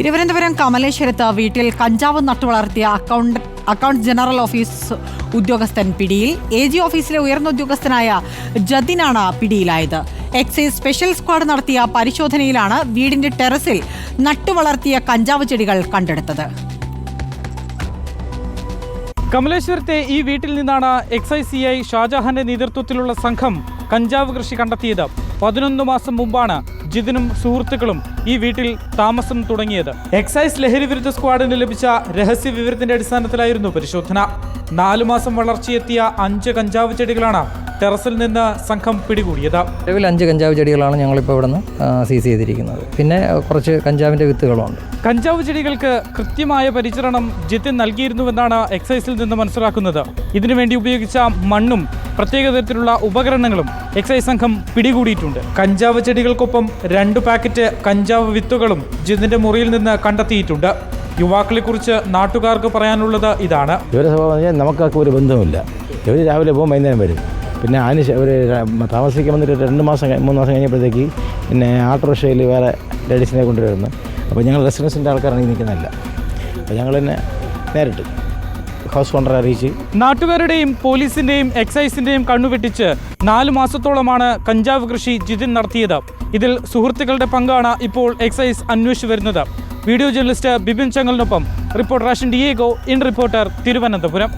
തിരുവനന്തപുരം കമലേശ്വരത്ത് വീട്ടിൽ കഞ്ചാവ് നട്ടുവളർത്തിയ അക്കൗണ്ട് അക്കൗണ്ട് ജനറൽ ഓഫീസ് ഉദ്യോഗസ്ഥൻ പിടിയിൽ. എ ജി ഓഫീസിലെ ഉയർന്ന ഉദ്യോഗസ്ഥനായ ജതിനാണ് പിടിയിലായത്. എക്സൈസ് സ്പെഷ്യൽ സ്ക്വാഡ് നടത്തിയ പരിശോധനയിലാണ് വീടിന്റെ ടെറസിൽ നട്ടുവളർത്തിയ കഞ്ചാവ് ചെടികൾ കണ്ടെടുത്തത്. കമലേശ്വരത്തെ ഈ വീട്ടിൽ നിന്നാണ് എക്സൈസ് സി ഐ ഷാജഹാന്റെ നേതൃത്വത്തിലുള്ള സംഘം കഞ്ചാവ് കൃഷി കണ്ടെത്തിയത്. പതിനൊന്ന് മാസം മുമ്പാണ് ജിതിനും സുഹൃത്തുക്കളും ഈ വീട്ടിൽ താമസം തുടങ്ങിയത്. എക്സൈസ് ലഹരി വിരുദ്ധ സ്ക്വാഡിന് ലഭിച്ച രഹസ്യ വിവരത്തിന്റെ അടിസ്ഥാനത്തിലായിരുന്നു പരിശോധന. നാലു മാസം വളർച്ചയെത്തിയ അഞ്ച് കഞ്ചാവ് ചെടികളാണ് ടെറസിൽ നിന്ന് സംഘം പിടികൂടിയത്. നിലവിൽ അഞ്ച് കഞ്ചാവ് ചെടികളാണ് ഞങ്ങളിപ്പോൾ ഇവിടുന്ന് സീസ് ചെയ്തിരിക്കുന്നത്. പിന്നെ കുറച്ച് കഞ്ചാവിന്റെ വിത്തുകളുണ്ട്. കഞ്ചാവ് ചെടികൾക്ക് കൃത്യമായ പരിചരണം ജിത്തിൻ നൽകിയിരുന്നുവെന്നാണ് എക്സൈസിൽ നിന്ന് മനസ്സിലാക്കുന്നത്. ഇതിനുവേണ്ടി ഉപയോഗിച്ച മണ്ണും പ്രത്യേക തരത്തിലുള്ള ഉപകരണങ്ങളും എക്സൈസ് സംഘം പിടികൂടിയിട്ടുണ്ട്. കഞ്ചാവ് ചെടികൾക്കൊപ്പം രണ്ട് പാക്കറ്റ് കഞ്ചാവ് വിത്തുകളും ജിതിന്റെ മുറിയിൽ നിന്ന് കണ്ടെത്തിയിട്ടുണ്ട്. യുവാക്കളെ കുറിച്ച് നാട്ടുകാർക്ക് പറയാനുള്ളത് ഇതാണ്. നമുക്ക് ഒരു ബന്ധമില്ല ഇവർ രാവിലെ പോകും വൈകുന്നേരം വരും. പിന്നെ അതിന് ഒരു താമസിക്കാൻ വന്നിട്ട് രണ്ട് മാസം മൂന്ന് മാസം കഴിഞ്ഞപ്പോഴത്തേക്ക് പിന്നെ ഓട്ടോറിക്ഷയിൽ വേറെ ലേഡീസിനെ കൊണ്ടുവരുന്നു. അപ്പോൾ ഞങ്ങൾ റെസിഡൻസിന്റെ ആൾക്കാരാണെങ്കിൽ നിൽക്കുന്നില്ല അപ്പോൾ ഞങ്ങൾ തന്നെ നേരിട്ട് ഹൗസ് ഓണറെ അറിയിച്ച്. നാട്ടുകാരുടെയും പോലീസിന്റെയും എക്സൈസിന്റെയും കണ്ണുവെട്ടിച്ച് നാല് മാസത്തോളമാണ് കഞ്ചാവ് കൃഷി ജിതിൻ നടത്തിയത്. ഇതിൽ സുഹൃത്തുക്കളുടെ പങ്കാണ് ഇപ്പോൾ എക്സൈസ് അന്വേഷിച്ചു വരുന്നത്. വീഡിയോ ജേർണലിസ്റ്റ് ബിബിൻ ചങ്ങലിനൊപ്പം റിപ്പോർട്ടർ റാഷൻ ഡിയേഗോ ഇൻ റിപ്പോർട്ടർ തിരുവനന്തപുരം.